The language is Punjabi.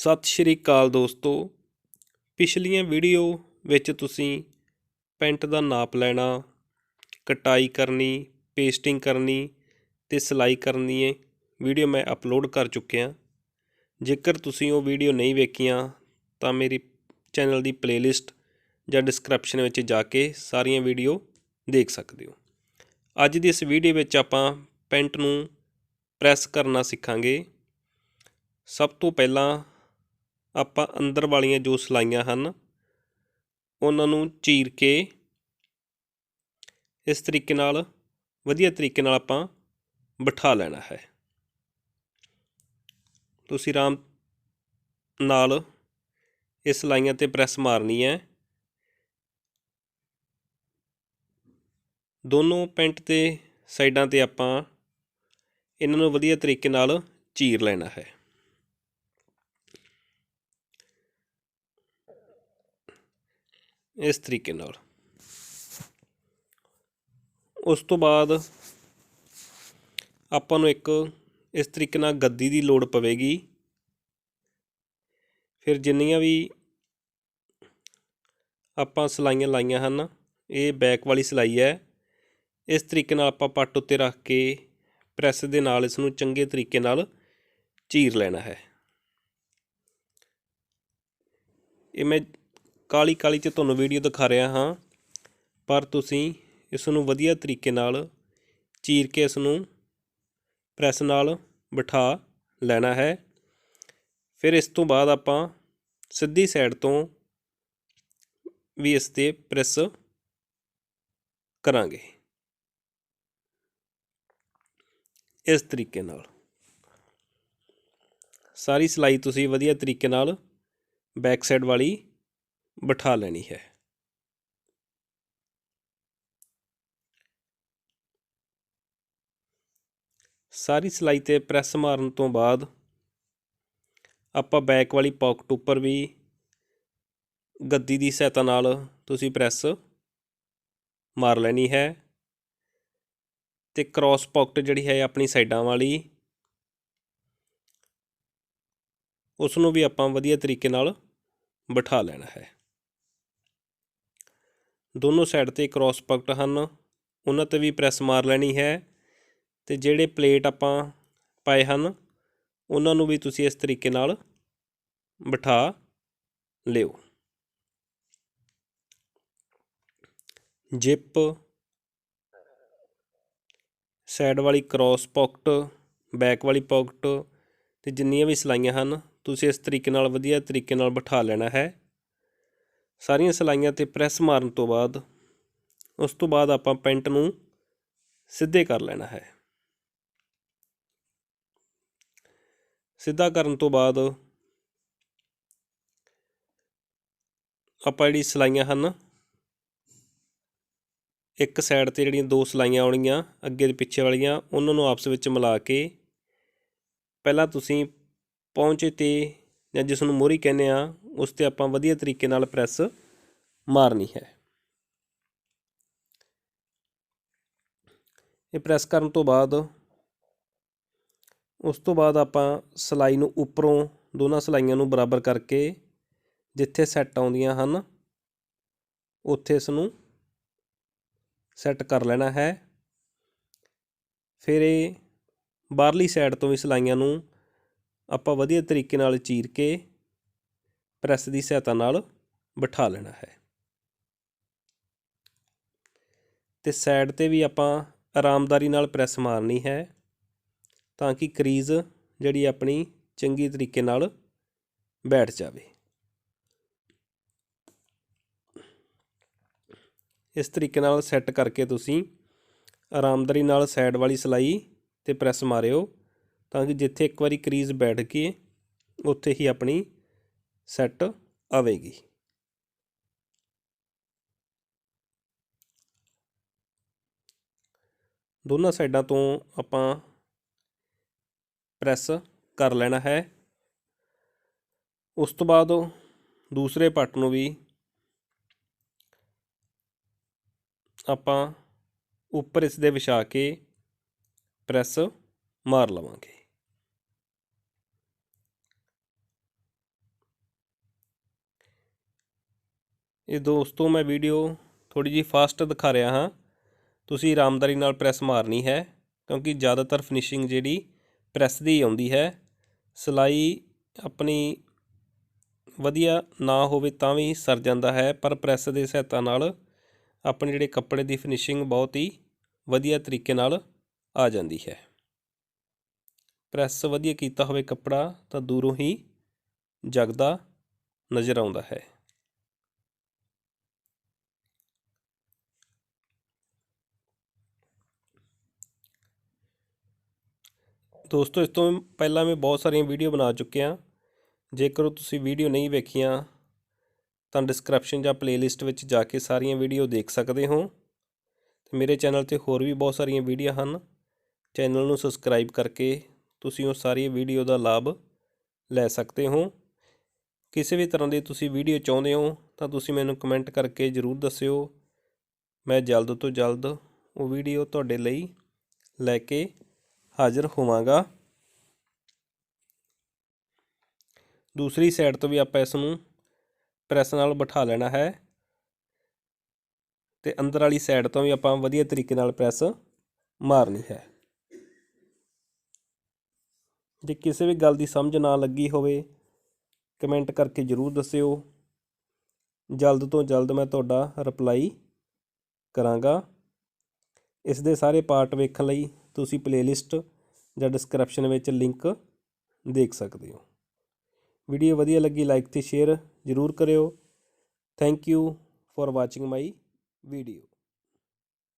ਸਤਿ ਸ਼੍ਰੀ ਅਕਾਲ ਦੋਸਤੋ। ਪਿਛਲੀਆਂ ਵੀਡੀਓ ਵਿੱਚ ਤੁਸੀਂ ਪੈਂਟ ਦਾ ਨਾਪ ਲੈਣਾ, ਕਟਾਈ ਕਰਨੀ, ਪੇਸਟਿੰਗ ਕਰਨੀ ਤੇ ਸਿਲਾਈ ਕਰਨੀ ਹੈ ਵੀਡੀਓ ਮੈਂ ਅਪਲੋਡ ਕਰ ਚੁੱਕਿਆ। ਜੇਕਰ ਤੁਸੀਂ ਉਹ ਵੀਡੀਓ ਨਹੀਂ ਵੇਖੀਆਂ, ਤਾਂ ਮੇਰੀ ਚੈਨਲ ਦੀ ਪਲੇਲਿਸਟ ਜਾਂ ਡਿਸਕ੍ਰਿਪਸ਼ਨ ਵਿੱਚ ਜਾ ਕੇ ਸਾਰੀਆਂ ਵੀਡੀਓ ਦੇਖ ਸਕਦੇ ਹੋ। ਅੱਜ ਦੀ ਇਸ ਵੀਡੀਓ ਵਿੱਚ ਆਪਾਂ ਪੈਂਟ ਨੂੰ ਪ੍ਰੈਸ ਕਰਨਾ ਸਿੱਖਾਂਗੇ। ਸਭ ਤੋਂ ਪਹਿਲਾਂ ਆਪਾਂ ਅੰਦਰ ਵਾਲੀਆਂ ਜੋ ਸਲਾਈਆਂ ਹਨ, ਉਹਨਾਂ ਨੂੰ ਚੀਰ ਕੇ ਇਸ ਤਰੀਕੇ ਨਾਲ, ਵਧੀਆ ਤਰੀਕੇ ਨਾਲ ਆਪਾਂ ਬਿਠਾ ਲੈਣਾ ਹੈ। ਤੁਸੀਂ ਆਰਾਮ ਨਾਲ ਇਹ ਸਲਾਈਆਂ ਤੇ ਪ੍ਰੈਸ ਮਾਰਨੀ ਹੈ। ਦੋਨੋਂ ਪੈਂਟ ਤੇ ਸਾਈਡਾਂ ਤੇ ਆਪਾਂ ਇਹਨਾਂ ਨੂੰ ਵਧੀਆ ਤਰੀਕੇ ਨਾਲ ਚੀਰ ਲੈਣਾ ਹੈ। ਇਸ ਤਰੀਕੇ ਨਾਲ। ਉਸ ਤੋਂ ਬਾਅਦ ਆਪਾਂ ਨੂੰ ਇੱਕ ਇਸ ਤਰੀਕੇ ਨਾਲ ਗੱਦੀ ਦੀ ਲੋੜ ਪਵੇਗੀ। ਫਿਰ ਜਿੰਨੀਆਂ ਵੀ ਆਪਾਂ ਸਲਾਈਆਂ ਲਾਈਆਂ ਹਨ, ਇਹ ਬੈਕ ਵਾਲੀ ਸਲਾਈ ਹੈ। ਇਸ ਤਰੀਕੇ ਨਾਲ ਆਪਾਂ ਪੱਟ ਉੱਤੇ ਰੱਖ ਕੇ ਪ੍ਰੈਸ ਦੇ ਨਾਲ ਇਸ ਨੂੰ ਚੰਗੇ ਤਰੀਕੇ ਨਾਲ ਚੀਰ ਲੈਣਾ ਹੈ। ਇਹ ਮੈਂ ਕਾਲੀ ਕਾਲੀ ਚ ਤੁਹਾਨੂੰ ਵੀਡੀਓ ਦਿਖਾ ਰਿਹਾ ਹਾਂ। ਪਰ ਤੁਸੀਂ ਇਸ ਨੂੰ ਵਧੀਆ ਤਰੀਕੇ ਨਾਲ ਚੀਰ ਕੇ ਇਸ ਨੂੰ ਪ੍ਰੈਸ ਨਾਲ ਬਿਠਾ ਲੈਣਾ ਹੈ। ਫਿਰ ਇਸ ਤੋਂ ਬਾਅਦ ਆਪਾਂ ਸਿੱਧੀ ਸਾਈਡ ਤੋਂ ਵੀ ਇਸ ਤੇ ਪ੍ਰੈਸ ਕਰਾਂਗੇ। ਇਸ ਤਰੀਕੇ ਨਾਲ। ਸਾਰੀ ਸਲਾਈ ਤੁਸੀਂ ਵਧੀਆ ਤਰੀਕੇ ਨਾਲ ਬੈਕ ਸਾਈਡ ਵਾਲੀ ਬਿਠਾ ਲੈਣੀ ਹੈ। ਸਾਰੀ ਸਿਲਾਈ ਤੇ ਪ੍ਰੈਸ ਮਾਰਨ ਤੋਂ ਬਾਅਦ ਆਪਾਂ ਬੈਕ ਵਾਲੀ ਪਾਕਟ ਉੱਪਰ ਵੀ ਗੱਦੀ ਦੀ ਸਹਾਇਤਾ ਨਾਲ ਤੁਸੀਂ ਪ੍ਰੈਸ ਮਾਰ ਲੈਣੀ ਹੈ ਤੇ ਕ੍ਰਾਸ ਪਾਕਟ ਜਿਹੜੀ ਹੈ ਆਪਣੀ ਸਾਈਡਾਂ ਵਾਲੀ ਉਸ ਨੂੰ ਵੀ ਆਪਾਂ ਵਧੀਆ ਤਰੀਕੇ ਨਾਲ ਬਿਠਾ ਲੈਣਾ ਹੈ। ਦੋਨੋਂ ਸਾਈਡ ਤੇ ਕ੍ਰਾਸ ਪਾਕਟ ਹਨ। ਉਹਨਾਂ ਤੇ ਵੀ ਪ੍ਰੈਸ ਮਾਰ ਲੈਣੀ ਹੈ। ਤੇ ਜਿਹੜੇ ਪਲੇਟ ਆਪਾਂ ਪਾਏ ਹਨ, ਉਹਨਾਂ ਨੂੰ ਵੀ ਤੁਸੀਂ ਇਸ ਤਰੀਕੇ ਨਾਲ ਬਿਠਾ ਲਿਓ। ਜਿਪ ਸਾਈਡ ਵਾਲੀ ਕ੍ਰਾਸ ਪਾਕਟ ਬੈਕ ਵਾਲੀ ਪਾਕਟ ਤੇ ਜਿੰਨੀਆਂ ਵੀ ਸਲਾਈਆਂ ਹਨ, ਤੁਸੀਂ ਇਸ ਤਰੀਕੇ ਨਾਲ ਵਧੀਆ ਤਰੀਕੇ ਨਾਲ ਬਿਠਾ ਲੈਣਾ ਹੈ। ਸਾਰੀਆਂ ਸਲਾਈਆਂ ਤੇ ਪ੍ਰੈਸ ਮਾਰਨ ਤੋਂ ਬਾਅਦ, ਉਸ ਤੋਂ ਬਾਅਦ ਆਪਾਂ ਪੈਂਟ ਨੂੰ ਸਿੱਧੇ ਕਰ ਲੈਣਾ ਹੈ। ਸਿੱਧਾ ਕਰਨ ਤੋਂ ਬਾਅਦ ਆਪਾਂ ਜਿਹੜੀ ਸਲਾਈਆਂ ਹਨ, ਇੱਕ ਸਾਈਡ ਤੇ ਜਿਹੜੀਆਂ ਦੋ ਸਲਾਈਆਂ ਆਉਣਗੀਆਂ, ਅੱਗੇ ਤੇ ਪਿੱਛੇ ਵਾਲੀਆਂ, ਉਹਨਾਂ ਨੂੰ ਆਪਸ ਵਿੱਚ ਮਿਲਾ ਕੇ ਪਹਿਲਾਂ ਤੁਸੀਂ ਪਹੁੰਚੇ ਤੇ ਜਾਂ ਜਿਸ ਨੂੰ ਮੋਰੀ ਕਹਿੰਦੇ ਆ ਉਸ ਤੇ ਆਪਾਂ ਵਧੀਆ ਤਰੀਕੇ ਨਾਲ ਪ੍ਰੈਸ ਮਾਰਨੀ ਹੈ। ਇਹ ਪ੍ਰੈਸ ਕਰਨ ਤੋਂ ਬਾਅਦ, ਉਸ ਤੋਂ ਬਾਅਦ ਆਪਾਂ ਸਲਾਈ ਨੂੰ ਉੱਪਰੋਂ ਦੋਨਾਂ ਸਲਾਈਆਂ ਨੂੰ ਬਰਾਬਰ ਕਰਕੇ ਜਿੱਥੇ ਸੈੱਟ ਆਉਂਦੀਆਂ ਹਨ, ਉੱਥੇ ਇਸ ਨੂੰ ਸੈੱਟ ਕਰ ਲੈਣਾ ਹੈ। ਫਿਰ ਇਹ ਬਾਹਰਲੀ ਸਾਈਡ ਤੋਂ ਵੀ ਸਲਾਈਆਂ ਨੂੰ ਆਪਾਂ ਵਧੀਆ ਤਰੀਕੇ ਨਾਲ ਚੀਰ ਕੇ ਪ੍ਰੈਸ ਦੀ ਸਹਾਇਤਾ ਨਾਲ ਬਿਠਾ ਲੈਣਾ ਹੈ। ਤੇ ਸਾਈਡ ਤੇ ਵੀ ਆਪਾਂ ਆਰਾਮਦਾਰੀ ਨਾਲ ਪ੍ਰੈਸ ਮਾਰਨੀ ਹੈ ਤਾਂ ਕਿ ਕਰੀਜ਼ ਜਿਹੜੀ ਆਪਣੀ ਚੰਗੀ ਤਰੀਕੇ ਨਾਲ ਬੈਠ ਜਾਵੇ। ਇਸ ਤਰੀਕੇ ਨਾਲ ਸੈੱਟ ਕਰਕੇ ਤੁਸੀਂ ਆਰਾਮਦਾਰੀ ਨਾਲ ਸਾਈਡ ਵਾਲੀ ਸਲਾਈ ਤੇ ਪ੍ਰੈਸ ਮਾਰਿਓ ਤਾਂ ਕਿ ਜਿੱਥੇ ਇੱਕ ਵਾਰੀ ਕਰੀਜ਼ ਬੈਠ ਗਈ ਉੱਥੇ ਹੀ ਆਪਣੀ ਸੈੱਟ ਆਵੇਗੀ। ਦੋਨਾਂ ਸਾਈਡਾਂ ਤੋਂ ਆਪਾਂ ਪ੍ਰੈਸ ਕਰ ਲੈਣਾ ਹੈ। ਉਸ ਤੋਂ ਬਾਅਦ ਦੂਸਰੇ ਪੱਟ ਨੂੰ ਵੀ ਆਪਾਂ ਉੱਪਰ ਇਸ ਦੇ ਵਿਛਾ ਕੇ ਪ੍ਰੈਸ ਮਾਰ ਲਵਾਂਗੇ। ਇਹ ਦੋਸਤੋ, ਮੈਂ ਵੀਡੀਓ ਥੋੜੀ ਜਿਹੀ ਫਾਸਟ ਦਿਖਾ ਰਿਹਾ ਹਾਂ। ਤੁਸੀਂ ਆਰਾਮਦਾਰੀ ਨਾਲ ਪ੍ਰੈਸ ਮਾਰਨੀ ਹੈ, ਕਿਉਂਕਿ ਜ਼ਿਆਦਾਤਰ ਫਿਨਿਸ਼ਿੰਗ ਜਿਹੜੀ ਪ੍ਰੈਸ ਦੀ ਆਉਂਦੀ ਹੈ। ਸਿਲਾਈ ਆਪਣੀ ਵਧੀਆ ਨਾ ਹੋਵੇ ਤਾਂ ਵੀ ਸਰ ਜਾਂਦਾ ਹੈ, ਪਰ ਪ੍ਰੈਸ ਦੇ ਸਹਾਇਤਾ ਨਾਲ ਆਪਣੇ ਜਿਹੜੇ ਕੱਪੜੇ ਦੀ ਫਿਨਿਸ਼ਿੰਗ ਬਹੁਤ ਹੀ ਵਧੀਆ ਤਰੀਕੇ ਨਾਲ ਆ ਜਾਂਦੀ ਹੈ। ਪ੍ਰੈਸ ਵਧੀਆ ਕੀਤਾ ਹੋਵੇ ਕੱਪੜਾ, ਤਾਂ ਦੂਰੋਂ ਹੀ ਜਗਦਾ ਨਜ਼ਰ ਆਉਂਦਾ ਹੈ। ਦੋਸਤੋ, ਇਸ ਤੋਂ ਪਹਿਲਾਂ ਮੈਂ ਬਹੁਤ ਸਾਰੀਆਂ ਵੀਡੀਓ ਬਣਾ ਚੁੱਕਿਆ। ਜੇਕਰ ਤੁਸੀਂ ਵੀਡੀਓ ਨਹੀਂ ਵੇਖੀਆਂ, ਤਾਂ ਡਿਸਕ੍ਰਿਪਸ਼ਨ ਜਾਂ ਪਲੇਲਿਸਟ ਵਿੱਚ ਜਾ ਕੇ ਸਾਰੀਆਂ ਵੀਡੀਓ ਦੇਖ ਸਕਦੇ ਹੋ। ਤੇ ਮੇਰੇ ਚੈਨਲ ਤੇ ਹੋਰ ਵੀ ਬਹੁਤ ਸਾਰੀਆਂ ਵੀਡੀਓ ਹਨ। ਚੈਨਲ ਨੂੰ ਸਬਸਕ੍ਰਾਈਬ ਕਰਕੇ ਤੁਸੀਂ ਉਹ ਸਾਰੀ ਵੀਡੀਓ ਦਾ ਲਾਭ ਲੈ ਸਕਦੇ ਹੋ। ਕਿਸੇ ਵੀ ਤਰ੍ਹਾਂ ਦੀ ਤੁਸੀਂ ਵੀਡੀਓ ਚਾਹੁੰਦੇ ਹੋ, ਤਾਂ ਤੁਸੀਂ ਮੈਨੂੰ ਕਮੈਂਟ ਕਰਕੇ ਜ਼ਰੂਰ ਦੱਸਿਓ। ਮੈਂ ਜਲਦ ਤੋਂ ਜਲਦ ਉਹ ਵੀਡੀਓ ਤੁਹਾਡੇ ਲਈ ਲੈ ਕੇ ਹਾਜ਼ਰ ਹੋਵਾਂਗਾ। ਦੂਸਰੀ ਸਾਈਡ ਤੋਂ ਵੀ ਆਪਾਂ ਇਸ ਨੂੰ ਪ੍ਰੈਸ ਨਾਲ ਬਿਠਾ ਲੈਣਾ ਹੈ ਤੇ ਅੰਦਰ ਵਾਲੀ ਸਾਈਡ ਤੋਂ ਵੀ ਆਪਾਂ ਵਧੀਆ ਤਰੀਕੇ ਨਾਲ ਪ੍ਰੈਸ ਮਾਰਨੀ ਹੈ। ਜੇ ਕਿਸੇ ਵੀ ਗੱਲ ਦੀ ਸਮਝ ਨਾ ਲੱਗੀ ਹੋਵੇ ਕਮੈਂਟ ਕਰਕੇ ਜ਼ਰੂਰ ਦੱਸਿਓ। ਜਲਦ ਤੋਂ ਜਲਦ ਮੈਂ ਤੁਹਾਡਾ ਰਿਪਲਾਈ ਕਰਾਂਗਾ। ਇਸ ਦੇ ਸਾਰੇ ਪਾਰਟ ਵੇਖਣ ਲਈ ਤੁਸੀਂ ਪਲੇਲਿਸਟ ਜਾਂ ਡਿਸਕ੍ਰਿਪਸ਼ਨ ਵਿੱਚ ਲਿੰਕ ਦੇਖ ਸਕਦੇ ਹੋ। ਵੀਡੀਓ ਵਧੀਆ ਲੱਗੀ ਲਾਈਕ ਤੇ ਸ਼ੇਅਰ ਜ਼ਰੂਰ ਕਰਿਓ। Thank you for watching my video